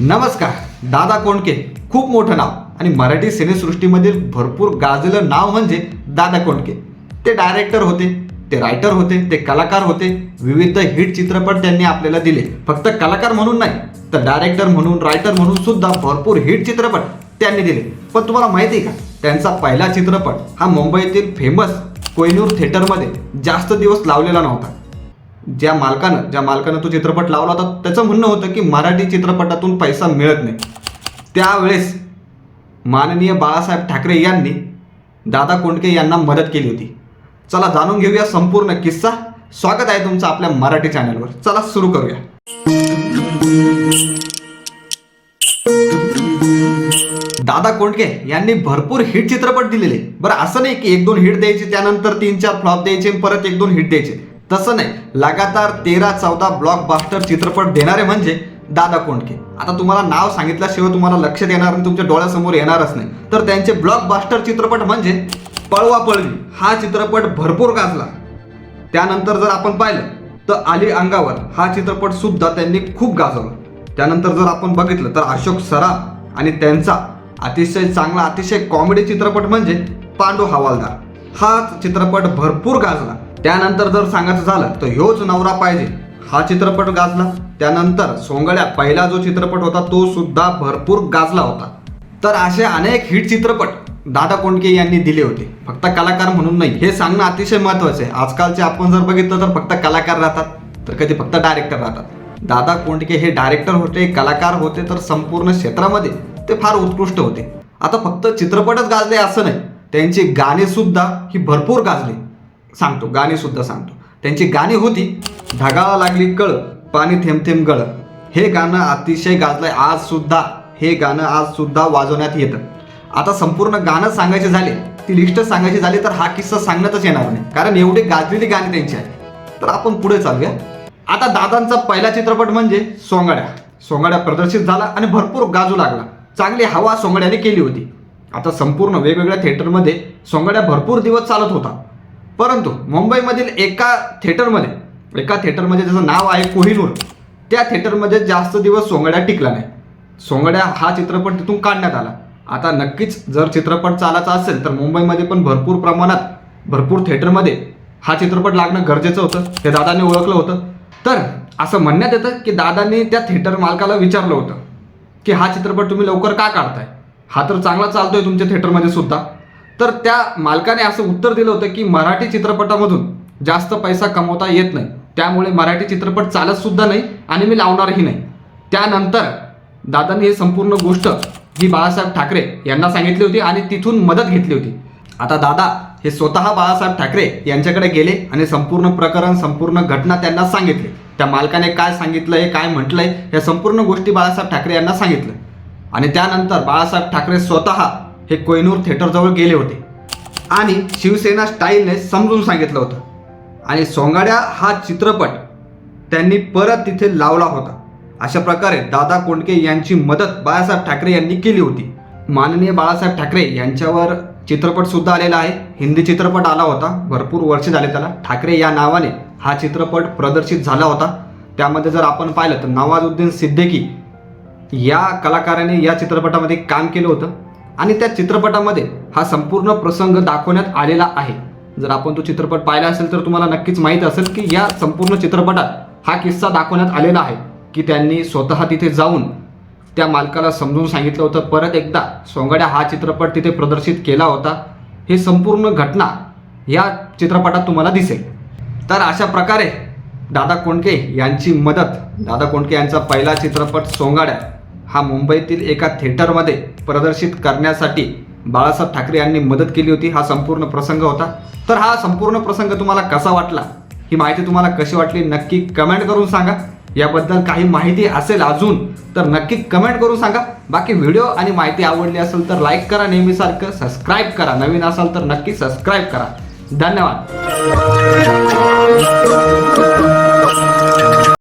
नमस्कार दादा कोंडके खूप मोठं नाव. आणि मराठी सिनेसृष्टीमधील भरपूर गाजलेलं नाव म्हणजे दादा कोंडके. ते डायरेक्टर होते ते रायटर होते ते कलाकार होते. विविध हिट चित्रपट त्यांनी आपल्याला दिले. फक्त कलाकार म्हणून नाही तर डायरेक्टर म्हणून रायटर म्हणून सुद्धा भरपूर हिट चित्रपट त्यांनी दिले. पण तुम्हाला माहिती आहे का त्यांचा पहिला चित्रपट हा मुंबईतील फेमस कोयनूर थिएटरमध्ये जास्त दिवस लावलेला नव्हता. ज्या मालकानं ज्या मालकानं तो चित्रपट लावला होता त्याचं म्हणणं होतं की मराठी चित्रपटातून पैसा मिळत नाही. त्यावेळेस माननीय बाळासाहेब ठाकरे यांनी दादा कोंडके यांना मदत केली होती. चला जाणून घेऊया संपूर्ण किस्सा. स्वागत आहे तुमचं आपल्या मराठी चॅनलवर. चला सुरू करूया. दादा कोंडके यांनी भरपूर हिट चित्रपट दिलेले. बरं असं नाही की एक दोन हिट द्यायचे त्यानंतर तीन चार फ्लॉप द्यायचे आणि परत एक दोन हिट द्यायचे. तसं नाही. लगातार तेरा चौदा ब्लॉकबास्टर चित्रपट देणारे म्हणजे दादा कोंडके. आता तुम्हाला नाव सांगितल्याशिवाय तुम्हाला लक्षात येणार आणि तुमच्या डोळ्यासमोर येणारच नाही. तर त्यांचे ब्लॉकबास्टर चित्रपट म्हणजे पळवा पळवी हा चित्रपट भरपूर गाजला. त्यानंतर जर आपण पाहिलं तर आली अंगावर हा चित्रपट सुद्धा त्यांनी खूप गाजवला. त्यानंतर जर आपण बघितलं तर अशोक सराफ आणि त्यांचा अतिशय चांगला अतिशय कॉमेडी चित्रपट म्हणजे पांडू हवालदार. हा चित्रपट भरपूर गाजला. त्यानंतर जर सांगायचं झालं तर ह्योच नवरा पाहिजे. हा चित्रपट गाजला. त्यानंतर सोंगड्या पहिला जो चित्रपट होता तो सुद्धा भरपूर गाजला होता. तर असे अनेक हिट चित्रपट दादा कोंडके यांनी दिले होते. फक्त कलाकार म्हणून नाही हे सांगणं अतिशय महत्वाचं आहे. आजकालचे आपण जर बघितलं तर फक्त कलाकार राहतात. तर कधी फक्त डायरेक्टर राहतात. दादा कोंडके हे डायरेक्टर होते कलाकार होते तर संपूर्ण क्षेत्रामध्ये ते फार उत्कृष्ट होते. आता फक्त चित्रपटच गाजले असं नाही त्यांची गाणी सुद्धा ही भरपूर गाजली. सांगतो गाणीसुद्धा सांगतो. त्यांची गाणी होती ढगाला लागली कळ पाणी थेंब थेंब गळ. हे गाणं अतिशय गाजलंय आहे आजसुद्धा हे गाणं आज सुद्धा वाजवण्यात येतं. आता संपूर्ण गाणं सांगायचे झाले ती लिस्ट सांगायची झाली तर हा किस्सा सांगण्यातच येणार नाही. कारण एवढी गाजलेली गाणी त्यांची आहेत. तर आपण पुढे चालूया. आता दादांचा पहिला चित्रपट म्हणजे सोंगाड्या. सोंगाड्या प्रदर्शित झाला आणि भरपूर गाजू लागला. चांगली हवा सोंगाड्याने केली होती. आता संपूर्ण वेगवेगळ्या थिएटरमध्ये सोंगाड्या भरपूर दिवस चालत होता. परंतु मुंबईमधील एका थिएटरमध्ये एका थिएटरमध्ये ज्याचं नाव आहे कोहिनूर त्या थिएटरमध्ये जास्त दिवस सोंगड्या टिकला नाही. सोंगड्या हा चित्रपट तिथून काढण्यात आला. आता नक्कीच जर चित्रपट चालायचा असेल तर मुंबईमध्ये पण भरपूर प्रमाणात भरपूर थिएटरमध्ये हा चित्रपट लागणं गरजेचं होतं हे दादांनी ओळखलं होतं. तर असं म्हणण्यात येतं की दादांनी त्या थिएटर मालकाला विचारलं होतं की हा चित्रपट तुम्ही लवकर का काढताय? हा तर चांगला चालतोय तुमच्या थिएटरमध्ये सुद्धा. तर त्या मालकाने असं उत्तर दिलं होतं की मराठी चित्रपटामधून जास्त पैसा कमवता येत नाही. त्यामुळे मराठी चित्रपट चालत सुद्धा नाही आणि मी लावणारही नाही. त्यानंतर दादांनी हे संपूर्ण गोष्ट ही बाळासाहेब ठाकरे यांना सांगितली होती आणि तिथून मदत घेतली होती. आता दादा हे स्वतः बाळासाहेब ठाकरे यांच्याकडे गेले आणि संपूर्ण प्रकरण संपूर्ण घटना त्यांना सांगितली. त्या मालकाने काय सांगितलं आहे काय म्हटलंय या संपूर्ण गोष्टी बाळासाहेब ठाकरे यांना सांगितलं आणि त्यानंतर बाळासाहेब ठाकरे स्वतः हे कोयनूर थिएटरजवळ गेले होते. आणि शिवसेना स्टाईलने समजून सांगितलं होतं. आणि सोंगाड्या हा चित्रपट त्यांनी परत तिथे लावला होता. अशा प्रकारे दादा कोंडके यांची मदत बाळासाहेब ठाकरे यांनी केली होती. माननीय बाळासाहेब ठाकरे यांच्यावर चित्रपटसुद्धा आलेला आहे. हिंदी चित्रपट आला होता. भरपूर वर्ष झाले त्याला. ठाकरे या नावाने हा चित्रपट प्रदर्शित झाला होता. त्यामध्ये जर आपण पाहिलं तर नवाजुद्दीन सिद्दीकी या कलाकाराने या चित्रपटामध्ये काम केलं होतं. आणि त्या चित्रपटामध्ये हा संपूर्ण प्रसंग दाखवण्यात आलेला आहे. जर आपण तो चित्रपट पाहिला असेल तर तुम्हाला नक्कीच माहीत असेल की या संपूर्ण चित्रपटात हा किस्सा दाखवण्यात आलेला आहे की त्यांनी स्वतः तिथे जाऊन त्या मालकाला समजून सांगितलं होतं. परत एकदा सोंगाड्या हा चित्रपट तिथे प्रदर्शित केला होता. हे संपूर्ण घटना या चित्रपटात तुम्हाला दिसेल. तर अशा प्रकारे दादा कोंडके यांची मदत दादा कोंडके यांचा पहिला चित्रपट सोंगाड्या हा मुंबईतील एका थिएटरमध्ये प्रदर्शित करण्यासाठी बाळासाहेब ठाकरे यांनी मदत केली होती हा संपूर्ण प्रसंग होता. तर हा संपूर्ण प्रसंग तुम्हाला कसा वाटला? ही माहिती तुम्हाला कशी वाटली? नक्की कमेंट करून सांगा. याबद्दल काही माहिती असेल अजून तर नक्की कमेंट करून सांगा. बाकी व्हिडिओ आणि माहिती आवडली असेल तर लाईक करा नेहमीसारखं सबस्क्राईब करा. नवीन असाल तर नक्की सबस्क्राईब करा. धन्यवाद.